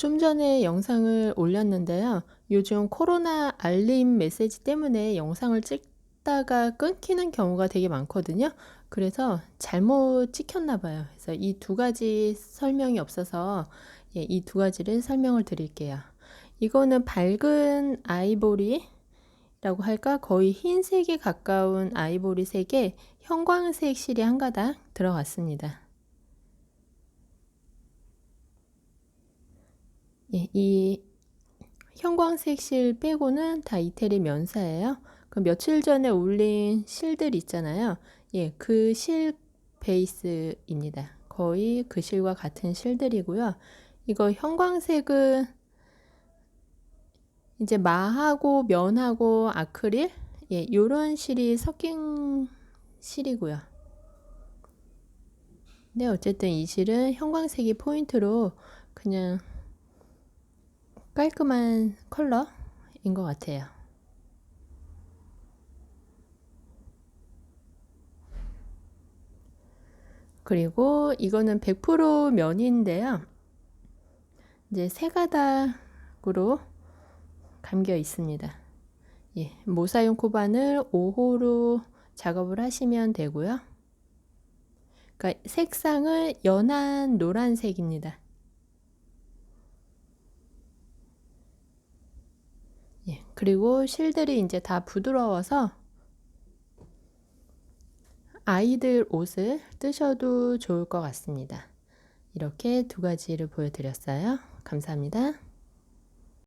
좀 전에 영상을 올렸는데요. 요즘 코로나 알림 메시지 때문에 영상을 찍다가 끊기는 경우가 되게 많거든요. 그래서 잘못 찍혔나 봐요. 그래서 이 두 가지 설명이 없어서 예, 이 두 가지를 설명을 드릴게요. 이거는 밝은 아이보리 라고 할까? 거의 흰색에 가까운 아이보리 색에 형광색 실이 한 가닥 들어갔습니다. 예, 이 형광색 실 빼고는 다 이태리 면사예요. 그 며칠 전에 올린 실들 있잖아요. 예, 그 실 베이스입니다. 거의 그 실과 같은 실들이고요. 이거 형광색은 이제 마하고 면하고 아크릴 예, 요런 실이 섞인 실이고요. 네, 어쨌든 이 실은 형광색이 포인트로 그냥 깔끔한 컬러인 것 같아요. 그리고 이거는 100% 면인데요. 이제 세 가닥으로 감겨 있습니다. 예, 모사용 코바늘 5호로 작업을 하시면 되고요. 그러니까 색상은 연한 노란색입니다. 예, 그리고 실들이 이제 다 부드러워서 아이들 옷을 뜨셔도 좋을 것 같습니다. 이렇게 두 가지를 보여드렸어요. 감사합니다.